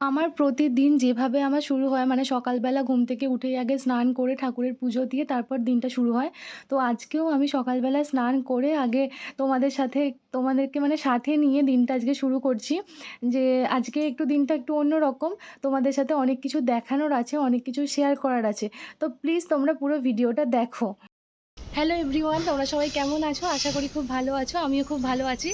আমার প্রতিদিন যেভাবে আমার শুরু হয় মানে সকালবেলা ঘুম থেকে উঠেই আগে স্নান করে ঠাকুরের পুজো দিয়ে তারপর দিনটা শুরু হয়। তো আজকেও আমি সকালবেলা স্নান করে আগে তোমাদের সাথে, তোমাদেরকে মানে সাথে নিয়ে দিনটা আজকে শুরু করছি। যে আজকে একটু দিনটা একটু অন্য রকম, তোমাদের সাথে অনেক কিছু দেখানোর আছে, অনেক কিছু শেয়ার করার আছে। তো প্লিজ তোমরা পুরো ভিডিওটা দেখো। হ্যালো এভরিওয়ান তোমরা সবাই কেমন আছো? আশা করি খুব ভালো আছো, আমিও খুব ভালো আছি।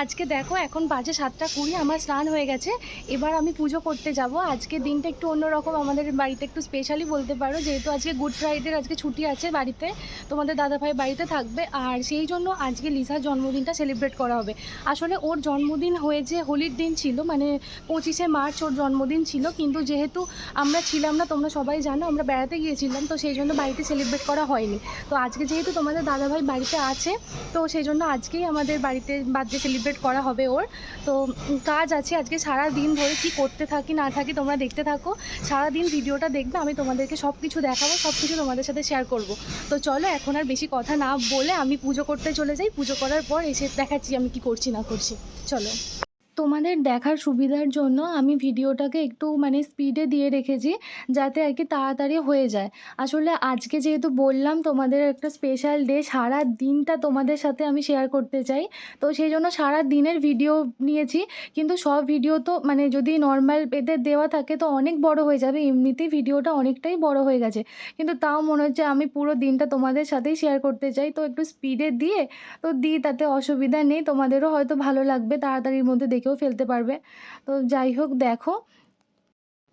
আজকে দেখো, এখন বাজে সাতটা কুড়ি, আমার স্নান হয়ে গেছে। এবার আমি পুজো করতে যাব। আজকে দিনটা একটু অন্যরকম, আমাদের বাড়িতে একটু স্পেশালি বলতে পারো। যেহেতু আজকে গুড ফ্রাইডের আজকে ছুটি আছে বাড়িতে, তোমাদের দাদাভাই বাড়িতে থাকবে। আর সেই জন্য আজকে লিসার জন্মদিনটা সেলিব্রেট করা হবে। আসলে ওর জন্মদিন হয়ে হয়েছে, হোলির দিন ছিল মানে পঁচিশে মার্চ ওর জন্মদিন ছিল। কিন্তু যেহেতু আমরা ছিলাম না, তোমরা সবাই জানো, আমরা বেড়াতে গিয়েছিলাম, তো সেই জন্য বাড়িতে সেলিব্রেট করা হয়নি। তো আজকে যেহেতু তোমাদের দাদাভাই বাড়িতে আছে, তো সেই জন্য আজকেই আমাদের বাড়িতে বার্থডে সেলিব্রেট করা হবে ওর। তো কাজ আছে আজকে সারা দিন ধরে কি করতে থাকি, না থাকি তোমরা দেখতে থাকো। সারা দিন ভিডিওটা দেখবে, আমি তোমাদেরকে সব কিছু দেখাবো সব কিছু তোমাদের সাথে শেয়ার করব। তো চলো এখন আর বেশি কথা না বলে আমি পুজো করতে চলে যাই। পুজো করার পর এসে দেখাচ্ছি আমি কি করছি, না করছি। চলো। তোমাদের দেখার সুবিধার জন্য আমি ভিডিওটাকে একটু মানে স্পিডে দিয়ে রেখেছি, যাতে আর কি তাড়াতাড়ি হয়ে যায়। আসলে আজকে যেহেতু বললাম তোমাদের একটা স্পেশাল ডে সারা দিনটা তোমাদের সাথে আমি শেয়ার করতে চাই। তো সেই জন্য সারা দিনের ভিডিও নিয়েছি, কিন্তু সব ভিডিও তো মানে যদি নর্মাল এতে দেওয়া থাকে তো অনেক বড় হয়ে যাবে, এমনিতেই ভিডিওটা অনেকটাই বড় হয়ে গেছে। কিন্তু তাও মনে হচ্ছে আমি পুরো দিনটা তোমাদের সাথেই শেয়ার করতে চাই, তো একটু স্পিডে দিয়ে তো দিই, তাতে অসুবিধা নেই, তোমাদেরও হয়তো ভালো লাগবে, তাড়াতাড়ির মধ্যে ফেলতে পারবে। তো যাই হোক দেখো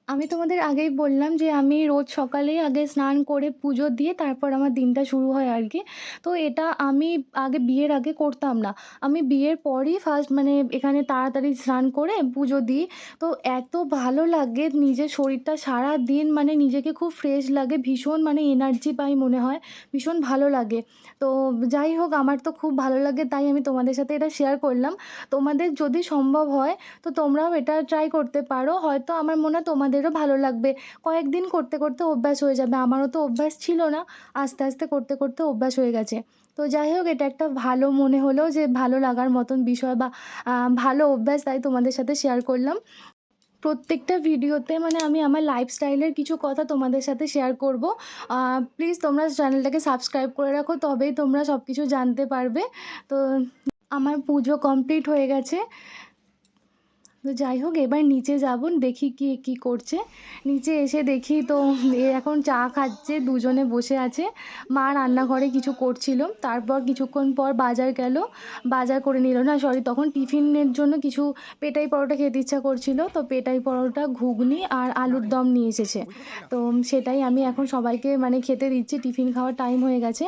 আমি তোমাদের আগেই বললাম যে আমি রোজ সকালেই আগে স্নান করে পুজো দিয়ে তারপর আমার দিনটা শুরু হয় আর কি। তো এটা আমি আগে বিয়ের আগে করতাম না। আমি বিয়ের পরই ফার্স্ট মানে এখানে তাড়াতাড়ি স্নান করে পুজো দিই। তো এত ভালো লাগে নিজের শরীরটা সারা দিন মানে নিজেকে খুব ফ্রেশ লাগে, ভীষণ মানে এনার্জি পাই মনে হয়, ভীষণ ভালো লাগে। তো যাই হোক, আমার তো খুব ভালো লাগে তাই আমি তোমাদের সাথে এটা শেয়ার করলাম। তোমাদের যদি সম্ভব হয়, তো তোমরাও এটা ট্রাই করতে পারো। হয়তো আমার মনে হয় তোমাদেরও ভালো লাগবে। কয়েকদিন করতে করতে অভ্যাস হয়ে যাবে। আমারও তো অভ্যাস ছিল না। আস্তে আস্তে করতে করতে অভ্যাস হয়ে গেছে। তো যাই হোক, এটা একটা ভালো মনে হলো যে ভালো লাগার মতন বিষয় বা ভালো অভ্যাস তাই তোমাদের সাথে শেয়ার করলাম। প্রত্যেকটা ভিডিওতে মানে আমি আমার লাইফস্টাইলের কিছু কথা তোমাদের সাথে শেয়ার করব। প্লিজ তোমরা চ্যানেলটাকে সাবস্ক্রাইব করে রাখো, তবেই তোমরা সব কিছু জানতে পারবে। তো আমার পুজো কমপ্লিট হয়ে গেছে। তো যাই হোক, এবার নিচে যাব, দেখি কি কি করছে। নিচে এসে দেখি তো এ এখন চা খাচ্ছে, দুজনে বসে আছে। মা রান্নাঘরে কিছু করছিল, তারপর কিছুক্ষণ পর বাজার গেল। বাজার করে নিল না সরি তখন টিফিনের জন্য কিছু পেটাই পরোটা খেতে ইচ্ছা করছিল। তো পেটাই পরোটা, ঘুগনি আর আলুর দম নিয়ে এসেছে। তো সেটাই আমি এখন সবাইকে মানে খেতে দিচ্ছি, টিফিন খাওয়ার টাইম হয়ে গেছে।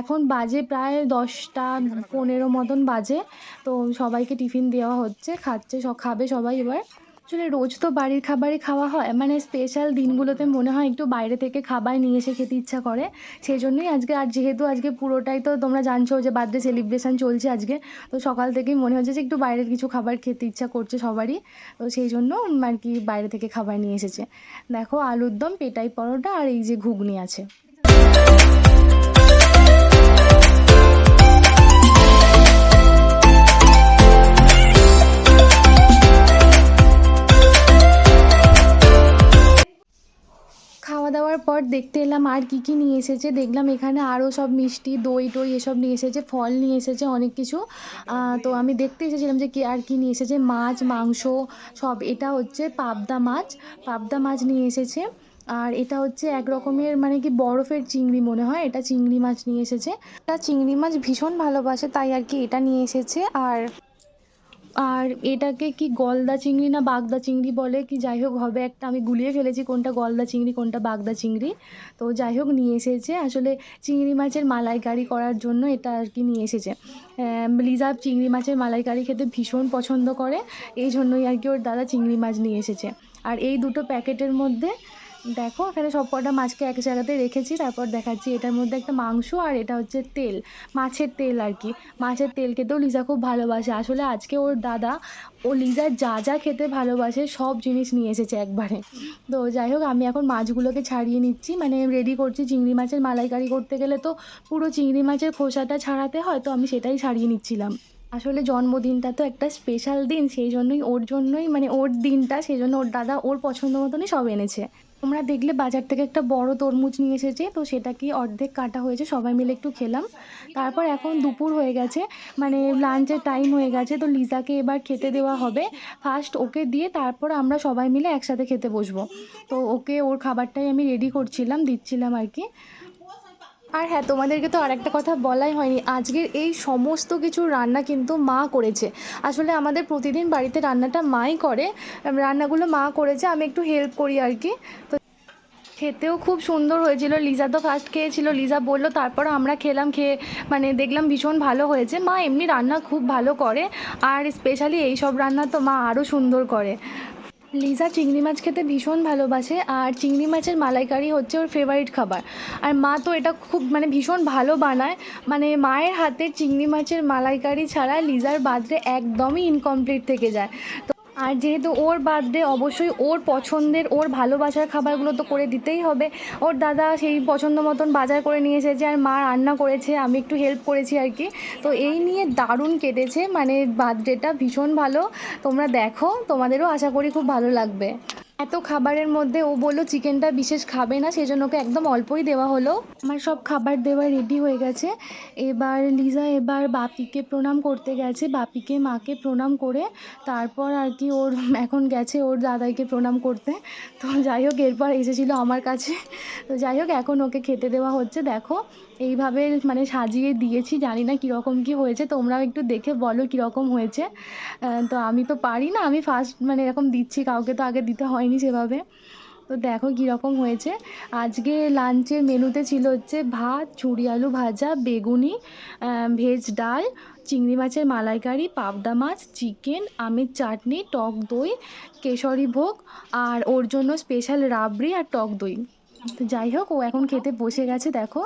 এখন বাজে প্রায় দশটা পনেরো মতন বাজে। তো সবাইকে টিফিন দেওয়া হচ্ছে, খাচ্ছে, সব খাবে সবাই এবার। আসলে রোজ তো বাড়ির খাবারই খাওয়া হয়। মানে স্পেশাল দিনগুলোতে মনে হয় একটু বাইরে থেকে খাবার নিয়ে এসে খেতে ইচ্ছা করে। সেই জন্যই আজকে, আর যেহেতু আজকে পুরোটাই তো তোমরা জানছো যে বার্থডে সেলিব্রেশন চলছে আজকে, তো সকাল থেকেই মনে হচ্ছে যে একটু বাইরের কিছু খাবার খেতে ইচ্ছা করছে সবারই। তো সেই জন্য আর কি বাইরে থেকে খাবার নিয়ে এসেছে। দেখো আলুর দম, পেটাই পরোটা আর এই যে ঘুগনি আছে। খাওয়া দাওয়ার পর দেখতে এলাম আর কি কি নিয়ে এসেছে। দেখলাম এখানে আরও সব মিষ্টি, দই টই এসব নিয়ে এসেছে, ফল নিয়ে এসেছে, অনেক কিছু। তো আমি দেখতে এসেছিলাম যে কে আর কি নিয়ে এসেছে, মাছ, মাংস সব। এটা হচ্ছে পাবদা মাছ পাবদা মাছ নিয়ে এসেছে। আর এটা হচ্ছে এক রকমের মানে কি বরফের চিংড়ি মনে হয়, এটা চিংড়ি মাছ নিয়ে এসেছে। তা চিংড়ি মাছ ভীষণ ভালোবাসে, তাই আর কি এটা নিয়ে এসেছে। আর আর এটাকে কি গলদা চিংড়ি না বাগদা চিংড়ি বলে? কি যাই হোক হবে একটা আমি গুলিয়ে ফেলেছি কোনটা গলদা চিংড়ি কোনটা বাগদা চিংড়ি। তো যাই হোক নিয়ে এসেছে। আসলে চিংড়ি মাছের মালাইকারি করার জন্য এটা আর কি নিয়ে এসেছে। আহ, লিজা চিংড়ি মাছের মালাইকারি খেতে ভীষণ পছন্দ করে। এই জন্যই আর কি ওর দাদা চিংড়ি মাছ নিয়ে এসেছে। আর এই দুটো প্যাকেটের মধ্যে দেখো, এখানে সব কটা মাছকে এক জায়গাতে রেখেছি, তারপর দেখাচ্ছি এটার মধ্যে একটা মাংস আর এটা হচ্ছে তেল, মাছের তেল আর কি। মাছের তেল খেতেও লিজা খুব ভালোবাসে। আসলে আজকে ওর দাদা, ও লিজার যা যা খেতে ভালোবাসে, সব জিনিস নিয়ে এসেছে একবারে। তো যাই হোক, আমি এখন মাছগুলোকে ছাড়িয়ে নিচ্ছি। মানে রেডি করছি চিংড়ি মাছের মালাইকারি করতে গেলে তো পুরো চিংড়ি মাছের খোসাটা ছাড়াতে হয়, তো আমি সেটাই ছাড়িয়ে নিচ্ছিলাম। আসলে জন্মদিনটা তো একটা স্পেশাল দিন, সেই জন্যই, ওর জন্যই মানে ওর দিনটা, সেই জন্য ওর দাদা ওর পছন্দ মতনই সব এনেছে। তোমরা দেখলে বাজার থেকে একটা বড় তরমুজ নিয়ে এসেছে, তো সেটা কি অর্ধেক কাটা হয়েছে, সবাই মিলে একটু খেলাম। তারপর এখন দুপুর হয়ে গেছে মানে লাঞ্চের টাইম হয়ে গেছে, তো লিজাকে এবার খেতে দেওয়া হবে। ফার্স্ট ওকে দিয়ে তারপর আমরা সবাই মিলে একসাথে খেতে বসবো। তো ওকে ওর খাবারটাই আমি রেডি করছিলাম, দিচ্ছিলাম আর কি। আর হ্যাঁ তোমাদেরকে তো আর একটা কথা বলাই হয়নি। আজকের এই সমস্ত কিছু রান্না কিন্তু মা করেছে। আসলে আমাদের প্রতিদিন বাড়িতে রান্নাটা মাই করে। রান্নাগুলো মা করেছে, আমি একটু হেল্প করি আর কি। তো খেতেও খুব সুন্দর হয়েছিল। লিজা তো ফার্স্ট খেয়েছিল। লিজা বলল, তারপর আমরা খেলাম, খেয়ে মানে দেখলাম ভীষণ ভালো হয়েছে। মা এমনি রান্না খুব ভালো করে। আর স্পেশালি এই সব রান্না তো মা আরও সুন্দর করে। লিজা চিংড়ি মাছ খেতে ভীষণ ভালোবাসে আর চিংড়ি মাছের মালাইকারি হচ্ছে ওর ফেভারিট খাবার। আর মা তো এটা খুব মানে ভীষণ ভালো বানায়। মানে মায়ের হাতের চিংড়ি মাছের মালাইকারি ছাড়া লিজার বাদরে একদমই ইনকমপ্লিট থেকে যায়। তো আর যেহেতু ওর বার্থডে অবশ্যই ওর পছন্দের, ওর ভালোবাসার খাবারগুলো তো করে দিতেই হবে। ওর দাদা সেই পছন্দ মতন বাজার করে নিয়ে এসেছে আর মা রান্না করেছে, আমি একটু হেল্প করেছি আর কি। তো এই নিয়ে দারুণ কেটেছে মানে বার্থডেটা ভীষণ ভালো। তোমরা দেখো, তোমাদেরও আশা করি খুব ভালো লাগবে। এত খাবারের মধ্যে ও বলল চিকেনটা বিশেষ খাবে না সেই জন্য ওকে একদম অল্পই দেওয়া হলো। আমার সব খাবার দেওয়া রেডি হয়ে গেছে। এবার লিজা এবার বাপিকে প্রণাম করতে গেছে, বাপিকে, মাকে প্রণাম করে। তারপর আর কি ওর এখন গেছে ওর দাদাইকে প্রণাম করতে। তো যাই হোক, এরপর এসেছিল আমার কাছে। তো যাই হোক, এখন ওকে খেতে দেওয়া হচ্ছে। দেখো এইভাবে মানে সাজিয়ে দিয়েছি, জানি না কীরকম কী হয়েছে, তোমরাও একটু দেখে বলো কীরকম হয়েছে। তো আমি তো পারি না, আমি ফার্স্ট মানে এরকম দিচ্ছি, কাউকে তো আগে দিতে হয়নি সেভাবে। তো দেখো কীরকম হয়েছে। আজকে লাঞ্চের মেনুতে ছিল হচ্ছে ভাত চুড়ি আলু ভাজা, বেগুনি ভেজ ডাল, চিংড়ি মাছের মালাইকারি, পাবদা মাছ, চিকেন, আমের চাটনি, টক দই, কেশরী ভোগ আর ওর জন্য স্পেশাল রাবড়ি আর টক দই। তো যাই হোক, ও এখন খেতে বসে গেছে, দেখো।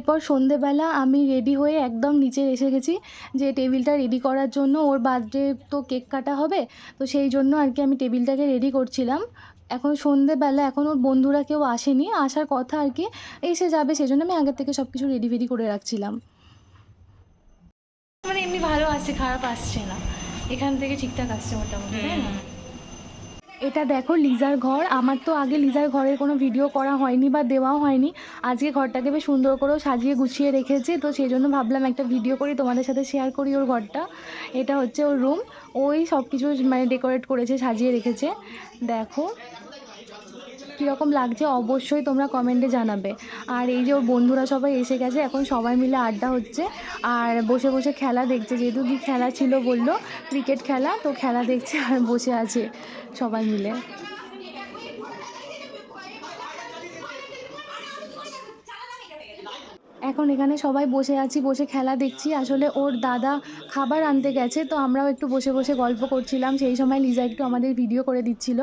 এরপর সন্ধেবেলা আমি রেডি হয়ে একদম নিচে এসে গেছি যে টেবিলটা রেডি করার জন্য ওর বার্থডে তো কেক কাটা হবে তো সেই জন্য আর কি আমি টেবিলটাকে রেডি করছিলাম। এখন সন্ধেবেলা এখন ওর বন্ধুরা কেউ আসেনি আসার কথা আর কি এসে যাবে সেই জন্য আমি আগের থেকে সব কিছু রেডি ফেডি করে রাখছিলাম। মানে এমনি ভালো আসছে খারাপ আসছে না। এখান থেকে ঠিকঠাক আসছে মোটামুটি তাই না? এটা দেখো লিজার ঘর। আমার তো আগে লিজার ঘরের কোনো ভিডিও করা হয়নি বা দেওয়াও হয়নি। আজকে ঘরটাকে বেশ সুন্দর করেও সাজিয়ে গুছিয়ে রেখেছে। তো সেই জন্য ভাবলাম একটা ভিডিও করি, তোমাদের সাথে শেয়ার করি ওর ঘরটা। এটা হচ্ছে ওর রুম ওই সব কিছু মানে ডেকোরেট করেছে, সাজিয়ে রেখেছে। দেখো। কীরকম লাগছে অবশ্যই তোমরা কমেন্টে জানাবে। আর এই যে ওর বন্ধুরা সবাই এসে গেছে, এখন সবাই মিলে আড্ডা হচ্ছে। আর বসে বসে খেলা দেখছে, যেহেতু কি খেলা ছিল বলল ক্রিকেট খেলা, তো খেলা দেখছে আর বসে আছে সবাই মিলে। এখন এখানে সবাই বসে আছি, বসে খেলা দেখছি। আসলে ওর দাদা খাবার আনতে গেছে, তো আমরাও একটু বসে বসে গল্প করছিলাম। সেই সময় লিজা একটু আমাদের ভিডিও করে দিচ্ছিল।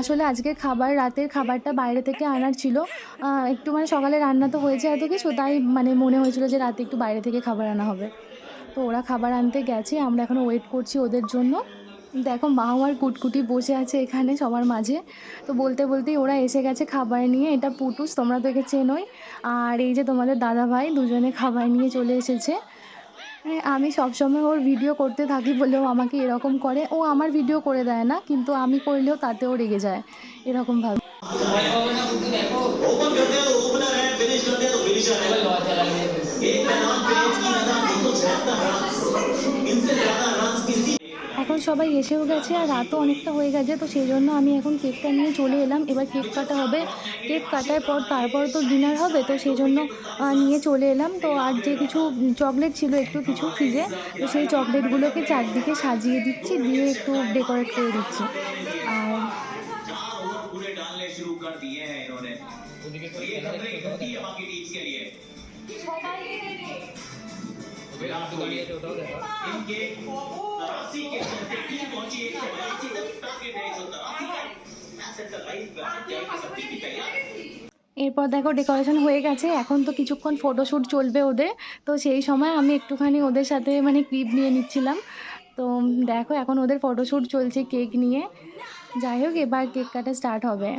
আসলে আজকে খাবার, রাতের খাবারটা বাইরে থেকে আনার ছিল। একটু মানে সকালে রান্না তো হয়েছে এত কিছু, তাই মানে মনে হয়েছিল যে রাতে একটু বাইরে থেকে খাবার আনা হবে। তো ওরা খাবার আনতে গেছে, আমরা এখন ওয়েট করছি ওদের জন্য। দেখো মা আমার কুটকুটি বসে আছে এখানে সবার মাঝে তো বলতে বলতেই ওরা এসে গেছে খাবার নিয়ে এটা পুটুস তোমরা তো একে চেনোই আর এই যে তোমাদের দাদা ভাই দুজনে খাবার নিয়ে চলে এসেছে আমি সবসময় ওর ভিডিও করতে থাকি বলেও আমাকে এরকম করে ও আমার ভিডিও করে দেয় না কিন্তু আমি করলেও তাতেও রেগে যায় এরকমভাবে ভাবে সবাই এসেও গেছে আর রাতও অনেকটা হয়ে গেছে তো সেই জন্য আমি এখন কেকটা নিয়ে চলে এলাম। এবার কেক কাটা হবে। কেক কাটার পর তারপর তো ডিনার হবে তো সেই জন্য নিয়ে চলে এলাম। তো আর যে কিছু চকলেট ছিল একটু কিছু ফ্রিজে তো সেই চকলেটগুলোকে চারদিকে সাজিয়ে দিচ্ছি দিয়ে একটু ডেকোরেট করে দিচ্ছি। আর चार ओवर पूरे डालने शुरू कर दिए हैं इन्होंने तो ये खबरें होती है बाकी टीम्स के लिए विराट कोहली इनके तरासी के चलते टीम पहुंची एक सौ बयासी तक टारगेट है एक सौ तरासी का मैच एट द लाइव जाएगी सबकी की तैयारी এরপর দেখো ডেকোরেশন হয়ে গেছে এখন তো কিছুক্ষণ ফটোশ্যুট চলবে ওদের তো সেই সময় আমি একটুখানি ওদের সাথে মানে ক্লিপ নিয়ে নিচ্ছিলাম তো দেখো এখন ওদের ফটোশ্যুট চলছে কেক নিয়ে যাই হোক এবার কেক কাটা স্টার্ট হবে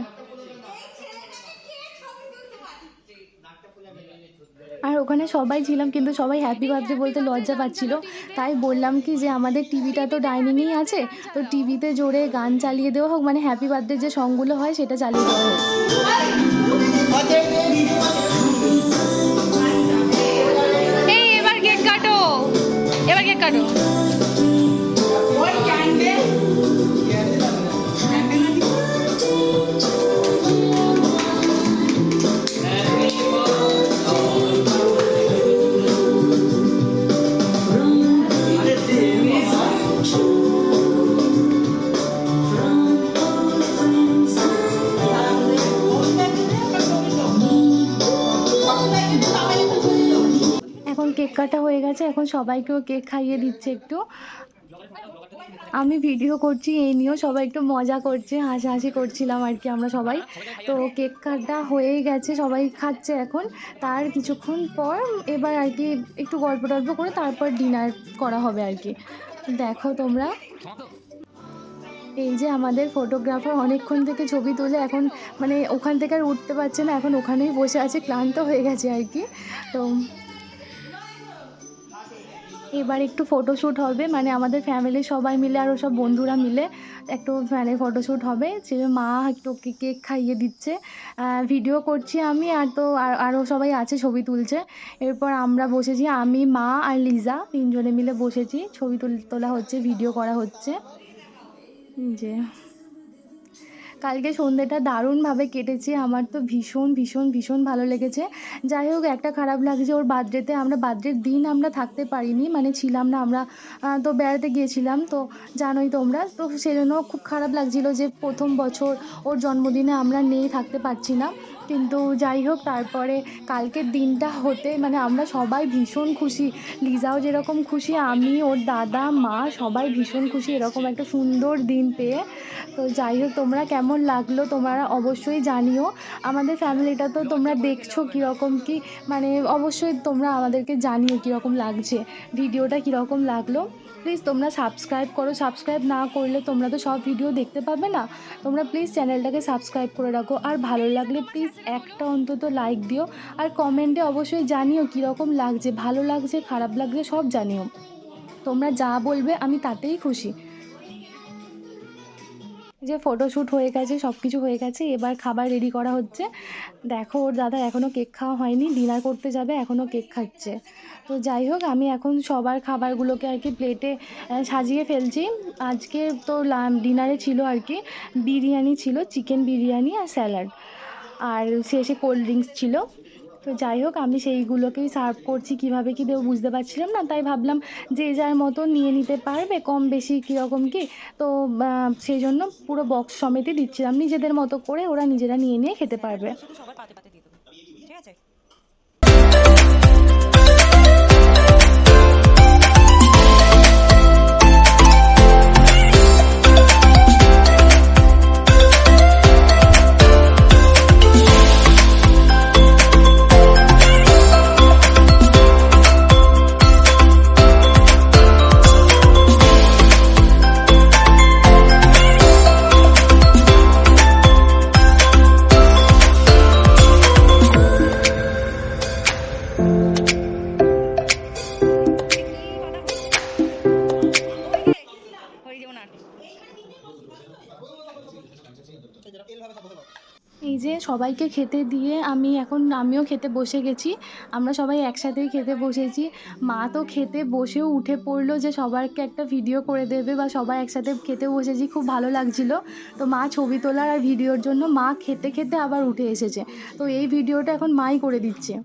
আর ওখানে সবাই ছিলাম, কিন্তু সবাই হ্যাপি বার্থডে বলতে লজ্জা পাচ্ছিল। তাই বললাম কি যে আমাদের টিভিটা তো ডাইনিংয়েই আছে, তো টিভিতে জোরে গান চালিয়ে দেওয়া হোক মানে হ্যাপি বার্থডে যে সংগুলো হয় সেটা চালিয়ে দেওয়া হোক। এবার গেট কাটো। এবার গেট কাটো। এখন সবাইকেও কেক খাইয়ে দিচ্ছে একটু। আমি ভিডিও করছি, এই নিয়েও সবাই একটু মজা করছে, হাসাহাসি করছিলাম আর কি আমরা সবাই। তো কেক কাটা হয়েই গেছে, সবাই খাচ্ছে এখন। তার কিছুক্ষণ পর এবার আর কি একটু গল্প টল্প করে তারপর ডিনার করা হবে আর কি। দেখো তোমরা। এই যে আমাদের ফটোগ্রাফার অনেকক্ষণ থেকে ছবি তুলে এখন মানে ওখান থেকে আর উঠতে পারছে না, এখন ওখানেই বসে আছে, ক্লান্ত হয়ে গেছে আর কি। তো এবার একটু ফটোশ্যুট হবে মানে আমাদের ফ্যামিলির সবাই মিলে আরও সব বন্ধুরা মিলে একটু মানে ফটোশ্যুট হবে। সে মা একটু কেক খাইয়ে দিচ্ছে। ভিডিও করছি আমি আর তো আর- আরও সবাই আছে ছবি তুলছে। এরপর আমরা বসেছি, আমি, মা আর লিজা তিনজনে মিলে বসেছি। ছবি তোলা হচ্ছে ভিডিও করা হচ্ছে। যে। কালকে সন্ধ্যেটা দারুণভাবে কেটেছে। আমার তো ভীষণ ভীষণ ভীষণ ভালো লেগেছে। যাই হোক, একটা খারাপ লাগছে ওর বার্থডেতে। আমরা বার্থডের দিন আমরা থাকতে পারিনি মানে ছিলাম না আমরা। তো বেড়াতে গিয়েছিলাম, তো জানোই তোমরা। তো সেজন্য খুব খারাপ লাগছিল যে প্রথম বছর ওর জন্মদিনে আমরা নেই, থাকতে পারছি না। কিন্তু যাই হোক, তারপরে কালকের দিনটা হতে মানে আমরা সবাই ভীষণ খুশি। লিজাও যেরকম খুশি, আমি, ওর দাদা, মা সবাই ভীষণ খুশি এরকম একটা সুন্দর দিন পেয়ে। তো যাই হোক, তোমরা কেমন লাগল তোমরা অবশ্যই জানিও। আমাদের ফ্যামিলিটা তো তোমরা দেখছ কীরকম কি মানে অবশ্যই তোমরা আমাদেরকে জানিও কীরকম লাগছে। ভিডিওটা কীরকম লাগল। প্লিজ তোমরা সাবস্ক্রাইব করো। সাবস্ক্রাইব না করলে তোমরা তো সব ভিডিও দেখতে পাবে না। তোমরা প্লিজ চ্যানেলটাকে সাবস্ক্রাইব করে রাখো। আর ভালো লাগলে প্লিজ একটা অন্তত লাইক দিও। আর কমেন্টে অবশ্যই জানিও কীরকম লাগছে, ভালো লাগছে, খারাপ লাগছে, সব জানিও। তোমরা যা বলবে আমি তাতেই খুশি। যে ফটোশ্যুট হয়ে গেছে সব কিছু হয়ে গেছে, এবার খাবার রেডি করা হচ্ছে। দেখো, ওর দাদা এখনও কেক খাওয়া হয়নি ডিনার করতে যাবে এখনও কেক খাচ্ছে। তো যাই হোক, আমি এখন সবার খাবারগুলোকে আর কি প্লেটে সাজিয়ে ফেলছি। আজকে তো ডিনারে ছিল আর কি, বিরিয়ানি ছিল চিকেন বিরিয়ানি আর স্যালাড আর সে শেষে কোল্ড ড্রিঙ্কস ছিল। তো যাই হোক, আমি সেইগুলোকেই সার্ভ করছি। কীভাবে কী দেবো বুঝতে পারছিলাম না, তাই ভাবলাম যে যার মতো নিয়ে নিতে পারবে, কম বেশি কীরকম কি। তো সেই জন্য পুরো বক্স সমেতই দিচ্ছিলাম। নিজেদের মতো করে ওরা নিজেরা নিয়ে নিয়ে খেতে পারবে। সবাইকে খেতে দিয়ে আমি এখন, আমিও খেতে বসে গেছি। আমরা সবাই একসাথেই খেতে বসেছি। মা তো খেতে বসেও উঠে পড়ল যে সবাইকে একটা ভিডিও করে দেবে বা সবাই একসাথে খেতে বসেছি, খুব ভালো লাগছিল। তো মা ছবি তোলার আর ভিডিওর জন্য মা খেতে খেতে আবার উঠে এসেছে। তো এই ভিডিওটা এখন মাই করে দিচ্ছে।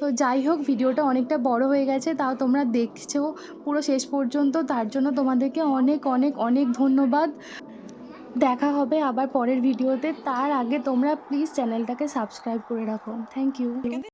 তো যাই হোক ভিডিওটা অনেকটা বড় হয়ে গেছে, তাও তোমরা দেখছ। পুরো শেষ পর্যন্ত, তার জন্য তোমাদেরকে অনেক অনেক অনেক ধন্যবাদ। দেখা হবে আবার পরের ভিডিওতে। তার আগে তোমরা প্লিজ চ্যানেলটাকে সাবস্ক্রাইব করে রাখো। Thank you